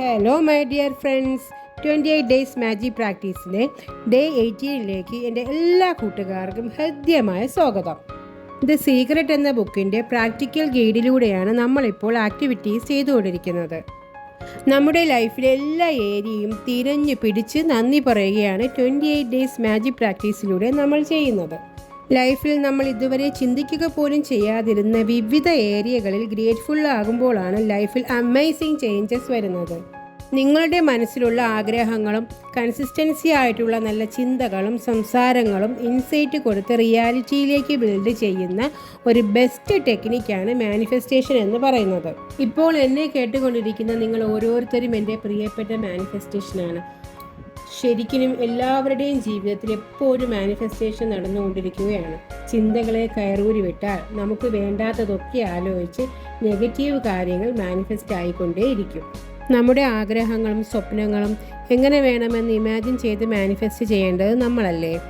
Hello my dear friends twenty eight days magic പ്രാക്ടീസിലെ day എയ്റ്റീനിലേക്ക് എന്റെ എല്ലാ കൂട്ടുകാർക്കും ഹൃദ്യമായ സ്വാഗതം. ദ സീക്രട്ട് എന്ന ബുക്കിന്റെ പ്രാക്ടിക്കൽ ഗൈഡിലൂടെയാണ് നമ്മളിപ്പോൾ ആക്ടിവിറ്റീസ് ചെയ്തുകൊണ്ടിരിക്കുന്നത്. നമ്മുടെ ലൈഫിലെ എല്ലാ ഏരിയയും തിരഞ്ഞു പിടിച്ച് നന്ദി പറയുകയാണ് ട്വന്റി എയ്റ്റ് ഡേയ്സ് മാജിക് പ്രാക്ടീസിലൂടെ നമ്മൾ ചെയ്യുന്നത്. ലൈഫിൽ നമ്മൾ ഇതുവരെ ചിന്തിക്കുക പോലും ചെയ്യാതിരുന്ന വിവിധ ഏരിയകളിൽ ഗ്രേറ്റ്ഫുൾ ആകുമ്പോഴാണ് ലൈഫിൽ അമേസിങ് ചേഞ്ചസ് വരുന്നത്. നിങ്ങളുടെ മനസ്സിലുള്ള ആഗ്രഹങ്ങളും കൺസിസ്റ്റൻസി ആയിട്ടുള്ള നല്ല ചിന്തകളും സംസാരങ്ങളും ഇൻസൈറ്റ് കൊടുത്ത് റിയാലിറ്റിയിലേക്ക് ബിൽഡ് ചെയ്യുന്ന ഒരു ബെസ്റ്റ് ടെക്നിക്കാണ് മാനിഫെസ്റ്റേഷൻ എന്ന് പറയുന്നത്. ഇപ്പോൾ എന്നെ കേട്ടുകൊണ്ടിരിക്കുന്ന നിങ്ങൾ ഓരോരുത്തരും എന്റെ പ്രിയപ്പെട്ട മാനിഫെസ്റ്റേഷനാണ് ശരിക്കും എല്ലാവരുടെയും ജീവിതത്തിൽ എപ്പോഴും മാനിഫെസ്റ്റേഷൻ നടന്നുകൊണ്ടിരിക്കുകയാണ്. ചിന്തകളെ കയറൂരി വിട്ടാൽ നമുക്ക് വേണ്ടാത്തതൊക്കെ ആലോചിച്ച് നെഗറ്റീവ് കാര്യങ്ങൾ മാനിഫെസ്റ്റ് ആയിക്കൊണ്ടേയിരിക്കും. നമ്മുടെ ആഗ്രഹങ്ങളും സ്വപ്നങ്ങളും എങ്ങനെ വേണമെന്ന് ഇമാജിൻ ചെയ്ത് മാനിഫെസ്റ്റ് ചെയ്യേണ്ടത് നമ്മളല്ലേ?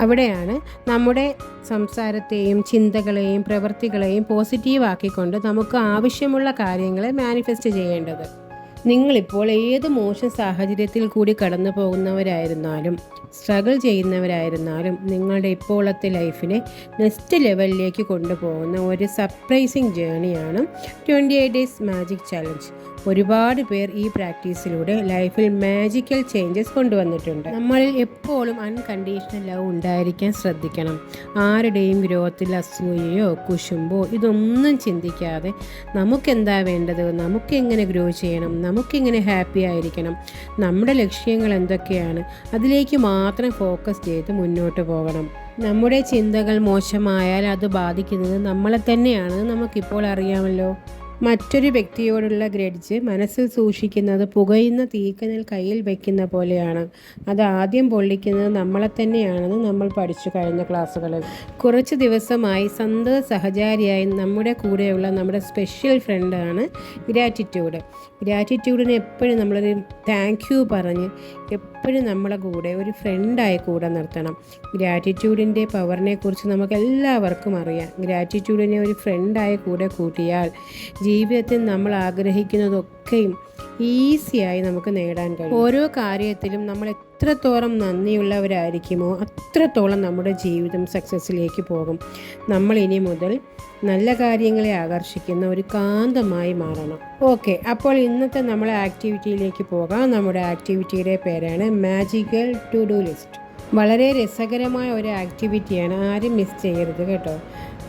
അവിടെയാണ് നമ്മുടെ സംസാരത്തെയും ചിന്തകളെയും പ്രവൃത്തികളെയും പോസിറ്റീവ് ആക്കിക്കൊണ്ട് നമുക്ക് ആവശ്യമുള്ള കാര്യങ്ങളെ മാനിഫെസ്റ്റ് ചെയ്യേണ്ടത്. നിങ്ങളിപ്പോൾ ഏത് മോശം സാഹചര്യത്തിൽ കൂടി കടന്നു പോകുന്നവരായിരുന്നാലും സ്ട്രഗിൾ ചെയ്യുന്നവരായിരുന്നാലും നിങ്ങളുടെ ഇപ്പോഴത്തെ ലൈഫിനെ നെക്സ്റ്റ് ലെവലിലേക്ക് കൊണ്ടുപോകുന്ന ഒരു surprising ജേണിയാണ് twenty eight days magic challenge ഒരുപാട് പേർ ഈ പ്രാക്ടീസിലൂടെ ലൈഫിൽ മാജിക്കൽ ചേഞ്ചസ് കൊണ്ടുവന്നിട്ടുണ്ട്. നമ്മളിൽ എപ്പോഴും അൺകണ്ടീഷണൽ ലവ് ഉണ്ടായിരിക്കാൻ ശ്രദ്ധിക്കണം. ആരുടെയും ഗ്രോത്തിൽ അസൂയയോ കുശുമ്പോ ഇതൊന്നും ചിന്തിക്കാതെ നമുക്കെന്താ വേണ്ടത്? നമുക്കെങ്ങനെ ഗ്രോ ചെയ്യണം? നമുക്കെങ്ങനെ ഹാപ്പി ആയിരിക്കണം? നമ്മുടെ ലക്ഷ്യങ്ങൾ എന്തൊക്കെയാണ്? അതിലേക്ക് മാത്രം ഫോക്കസ് ചെയ്ത് മുന്നോട്ട് പോകണം. നമ്മുടെ ചിന്തകൾ മോശമായാൽ അത് ബാധിക്കുന്നത് നമ്മളെ തന്നെയാണ് നമുക്കിപ്പോൾ അറിയാമല്ലോ. മറ്റൊരു വ്യക്തിയോടുള്ള ഗ്രഡ്ജ് മനസ്സിൽ സൂക്ഷിക്കുന്നത് പുകയുന്ന തീക്കനൽ കയ്യിൽ വയ്ക്കുന്ന പോലെയാണ്. അത് ആദ്യം പൊള്ളിക്കുന്നത് നമ്മളെ തന്നെയാണെന്ന് നമ്മൾ പഠിച്ചു കഴിഞ്ഞ ക്ലാസ്സുകളിൽ. കുറച്ച് ദിവസമായി സന്തത സഹചാരിയായി നമ്മുടെ കൂടെയുള്ള നമ്മുടെ സ്പെഷ്യൽ ഫ്രണ്ടാണ് ഗ്രാറ്റിറ്റ്യൂഡ് ഗ്രാറ്റിറ്റ്യൂഡിന് എപ്പോഴും നമ്മളൊരു താങ്ക് യു പറഞ്ഞ് എപ്പോഴും നമ്മളെ കൂടെ ഒരു ഫ്രണ്ടായി കൂടെ നിർത്തണം. ഗ്രാറ്റിറ്റ്യൂഡിന്റെ പവറിനെക്കുറിച്ച് നമുക്ക് എല്ലാവർക്കും അറിയാം. ഗ്രാറ്റിറ്റ്യൂഡിനെ ഒരു ഫ്രണ്ടായി കൂടെ കൂട്ടിയാൽ ജീവിതത്തിൽ നമ്മൾ ആഗ്രഹിക്കുന്നതൊക്കെയും ഈസിയായി നമുക്ക് നേടാൻ കഴിയും. ഓരോ കാര്യത്തിലും നമ്മൾ എത്രത്തോളം നന്ദിയുള്ളവരായിരിക്കുമോ അത്രത്തോളം നമ്മുടെ ജീവിതം സക്സസ്സിലേക്ക് പോകും. നമ്മൾ ഇനി മുതൽ നല്ല കാര്യങ്ങളെ ആകർഷിക്കുന്ന ഒരു കാന്തമായി മാറണം. ഓക്കെ അപ്പോൾ ഇന്നത്തെ നമ്മളെ ആക്ടിവിറ്റിയിലേക്ക് പോകാം. നമ്മുടെ ആക്ടിവിറ്റിയുടെ പേരാണ് മാജിക്കൽ ടു ഡു ലിസ്റ്റ് വളരെ രസകരമായ ഒരു ആക്ടിവിറ്റിയാണ് ആരും മിസ് ചെയ്യരുത് കേട്ടോ.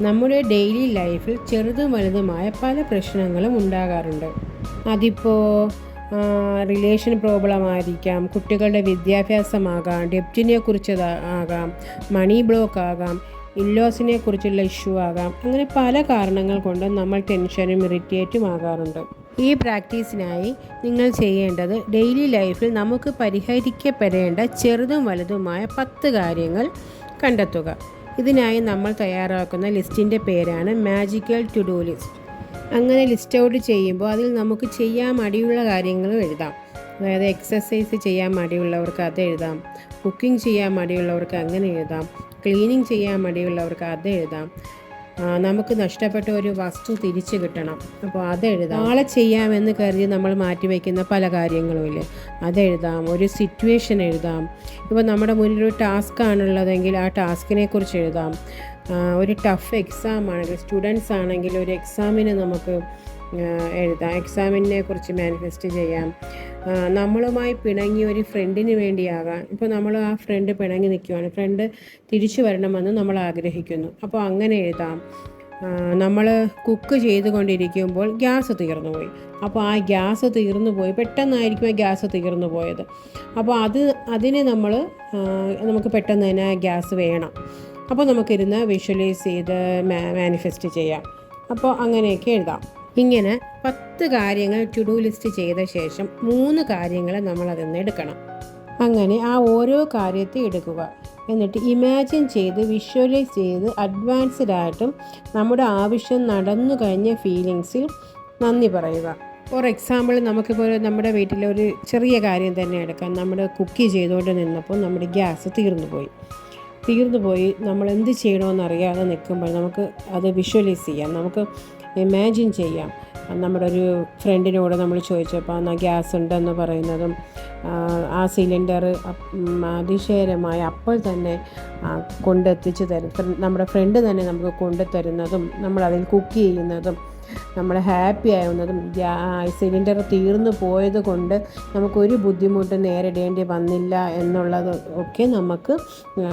നമ്മുടെ ഡെയിലി ലൈഫിൽ ചെറുതും വലുതുമായ പല പ്രശ്നങ്ങളും ഉണ്ടാകാറുണ്ട്. അതിപ്പോൾ റിലേഷൻ പ്രോബ്ലം ആയിരിക്കാം കുട്ടികളുടെ വിദ്യാഭ്യാസമാകാം ഡെപ്റ്റിനെ കുറിച്ചതാകാം മണി ബ്ലോക്ക് ആകാം ഇല്ലോസിനെ കുറിച്ചുള്ള ഇഷ്യൂ ആകാം. അങ്ങനെ പല കാരണങ്ങൾ കൊണ്ട് നമ്മൾ ടെൻഷനും ഇറിറ്റേറ്റും ആകാറുണ്ട്. ഈ പ്രാക്ടീസിനായി നിങ്ങൾ ചെയ്യേണ്ടത് ഡെയിലി ലൈഫിൽ നമുക്ക് പരിഹരിക്കപ്പെടേണ്ട ചെറുതും വലുതുമായ പത്ത് കാര്യങ്ങൾ കണ്ടെത്തുക. ഇതിനായി നമ്മൾ തയ്യാറാക്കുന്ന ലിസ്റ്റിന്റെ പേരാണ് മാജിക്കൽ ടു ഡു ലിസ്റ്റ്. അങ്ങനെ ലിസ്റ്റ് ഔട്ട് ചെയ്യുമ്പോൾ അതിൽ നമുക്ക് ചെയ്യാൻ മടിയുള്ള കാര്യങ്ങളും എഴുതാം. അതായത് എക്സസൈസ് ചെയ്യാൻ മടിയുള്ളവർക്ക് അത് എഴുതാം. കുക്കിംഗ് ചെയ്യാൻ മടിയുള്ളവർക്ക് അങ്ങനെ എഴുതാം. ക്ലീനിങ് ചെയ്യാൻ മടിയുള്ളവർക്ക് അത് എഴുതാം. നമുക്ക് നഷ്ടപ്പെട്ട ഒരു വസ്തു തിരിച്ചു കിട്ടണം. അപ്പോൾ അത് എഴുതാം. നാളെ ചെയ്യാമെന്ന് കരുതി നമ്മൾ മാറ്റിവെക്കുന്ന പല കാര്യങ്ങളുമില്ലേ അതെഴുതാം ഒരു സിറ്റുവേഷൻ എഴുതാം. ഇപ്പോൾ നമ്മുടെ മുന്നിൽ ഒരു ടാസ്ക് ആണുള്ളതെങ്കിൽ ആ ടാസ്കിനെ കുറിച്ച് എഴുതാം. ഒരു ടഫ് എക്സാം ആണെങ്കിൽ സ്റ്റുഡൻസ് ആണെങ്കിൽ ഒരു എക്സാമിന് നമുക്ക് എഴുതാം. എക്സാമിനെ കുറിച്ച് മാനിഫെസ്റ്റ് ചെയ്യാം. നമ്മളുമായി പിണങ്ങി ഒരു ഫ്രണ്ടിന് വേണ്ടിയാകാം ഇപ്പോൾ നമ്മൾ ആ ഫ്രണ്ട് പിണങ്ങി നിൽക്കുവാണ് ഫ്രണ്ട് തിരിച്ചു വരണമെന്ന് നമ്മൾ ആഗ്രഹിക്കുന്നു. അപ്പോൾ അങ്ങനെ എഴുതാം. നമ്മൾ കുക്ക് ചെയ്തുകൊണ്ടിരിക്കുമ്പോൾ ഗ്യാസ് തീർന്നു പോയി. അപ്പോൾ ആ ഗ്യാസ് തീർന്നു പോയി. പെട്ടെന്നായിരിക്കും ആ ഗ്യാസ് തീർന്നു പോയത്. അപ്പോൾ അത് അതിനെ നമ്മൾ നമുക്ക് പെട്ടെന്ന് തന്നെ ഗ്യാസ് വേണം. അപ്പോൾ നമുക്കിരുന്ന് വിഷ്വലൈസ് ചെയ്ത് മാനിഫെസ്റ്റ് ചെയ്യാം. അപ്പോൾ അങ്ങനെയൊക്കെ എഴുതാം. ഇങ്ങനെ പത്ത് കാര്യങ്ങൾ ടു ഡു ലിസ്റ്റ് ചെയ്ത ശേഷം മൂന്ന് കാര്യങ്ങൾ നമ്മൾ അതിൽ നിന്ന് എടുക്കണം. അങ്ങനെ ആ ഓരോ കാര്യത്തെ എടുക്കുക. എന്നിട്ട് ഇമാജിൻ ചെയ്ത് വിഷ്വലൈസ് ചെയ്ത് അഡ്വാൻസ്ഡ് ആയിട്ടും നമ്മുടെ ആവശ്യം നടന്നു കഴിഞ്ഞ ഫീലിങ്സിൽ നന്ദി പറയുക. ഫോർ എക്സാമ്പിൾ നമുക്കിപ്പോൾ നമ്മുടെ വീട്ടിലെ ഒരു ചെറിയ കാര്യം തന്നെ എടുക്കാം. നമ്മുടെ കുക്ക് ചെയ്തുകൊണ്ട് നിന്നപ്പോൾ നമ്മുടെ ഗ്യാസ് തീർന്നു പോയി. തീർന്നു പോയി. നമ്മൾ എന്ത് ചെയ്യണമെന്ന് അറിയാതെ നിൽക്കുമ്പോൾ നമുക്ക് അത് വിഷ്വലൈസ് ചെയ്യാം. നമുക്ക് ഇമാജിൻ ചെയ്യാം. നമ്മുടെ ഒരു ഫ്രണ്ടിനോട് നമ്മൾ ചോദിച്ചപ്പോൾ എന്നാൽ ഗ്യാസ് ഉണ്ടെന്ന് പറയുന്നതും ആ, സിലിണ്ടർ അതിശയകരമായി അപ്പോൾ തന്നെ കൊണ്ടെത്തിച്ച് തരും. നമ്മുടെ ഫ്രണ്ട് തന്നെ നമുക്ക് കൊണ്ടുതരുന്നതും നമ്മൾ അതിൽ കുക്ക് ചെയ്യുന്നതും നമ്മൾ ഹാപ്പി ആവുന്നതും സിലിണ്ടർ തീർന്നു പോയത് കൊണ്ട് നമുക്കൊരു ബുദ്ധിമുട്ട് നേരിടേണ്ടി വന്നില്ല എന്നുള്ളത് ഒക്കെ നമുക്ക്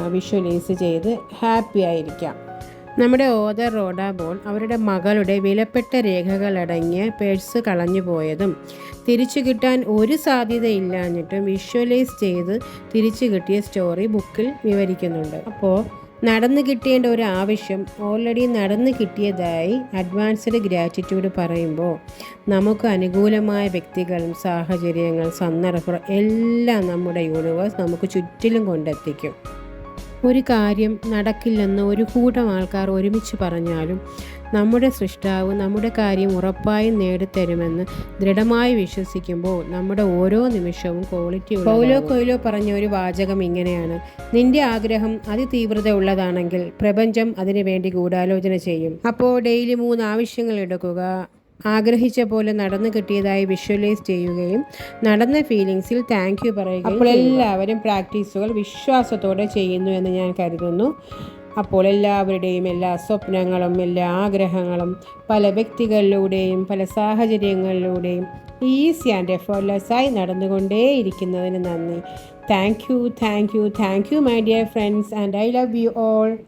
വിഷ്വലൈസ് ചെയ്ത് ഹാപ്പി ആയിരിക്കാം. നമ്മുടെ ഓദർ റോഡാബോൾ അവരുടെ മകളുടെ വിലപ്പെട്ട രേഖകളടങ്ങിയ പേഴ്സ് കളഞ്ഞു പോയതും തിരിച്ചു കിട്ടാൻ ഒരു സാധ്യതയില്ലാഞ്ഞിട്ടും വിഷ്വലൈസ് ചെയ്ത് തിരിച്ചു കിട്ടിയ സ്റ്റോറി ബുക്കിൽ വിവരിക്കുന്നുണ്ട്. അപ്പോൾ നടന്നു കിട്ടേണ്ട ഒരു ആവശ്യം ഓൾറെഡി നടന്നു കിട്ടിയതായി അഡ്വാൻസ്ഡ് ഗ്രാറ്റിറ്റ്യൂഡ് പറയുമ്പോൾ നമുക്ക് അനുകൂലമായ വ്യക്തികളും സാഹചര്യങ്ങൾ സന്ദർഭം എല്ലാം നമ്മുടെ യൂണിവേഴ്സ് നമുക്ക് ചുറ്റിലും കൊണ്ടെത്തിക്കും. ഒരു കാര്യം നടക്കില്ലെന്ന് ഒരു കൂട്ടം ആൾക്കാർ ഒരുമിച്ച് പറഞ്ഞാലും നമ്മുടെ സൃഷ്ടാവ് നമ്മുടെ കാര്യം ഉറപ്പായും നേടിത്തരുമെന്ന് ദൃഢമായി വിശ്വസിക്കുമ്പോൾ നമ്മുടെ ഓരോ നിമിഷവും ക്വാളിറ്റി പൗലോ കൊയിലോ പറഞ്ഞ ഒരു വാചകം ഇങ്ങനെയാണ്. നിന്റെ ആഗ്രഹം അതിതീവ്രത ഉള്ളതാണെങ്കിൽ പ്രപഞ്ചം അതിനു വേണ്ടി ഗൂഢാലോചന ചെയ്യും. അപ്പോൾ ഡെയിലി മൂന്ന് ആവശ്യങ്ങൾ എടുക്കുക. ആഗ്രഹിച്ച പോലെ നടന്നു കിട്ടിയതായി വിഷ്വലൈസ് ചെയ്യുകയും നടന്ന ഫീലിങ്സിൽ താങ്ക് യു പറയുകയും അപ്പോൾ എല്ലാവരും പ്രാക്ടീസുകൾ വിശ്വാസത്തോടെ ചെയ്യുന്നു എന്ന് ഞാൻ കരുതുന്നു. അപ്പോൾ എല്ലാവരുടെയും എല്ലാ സ്വപ്നങ്ങളും എല്ലാ ആഗ്രഹങ്ങളും പല വ്യക്തികളിലൂടെയും പല സാഹചര്യങ്ങളിലൂടെയും ഈസി ആൻഡ് എഫേർട്ട്ലെസ്സായി നടന്നുകൊണ്ടേയിരിക്കുന്നതിന് നന്ദി. Thank you thank you thank you my dear friends and I love you all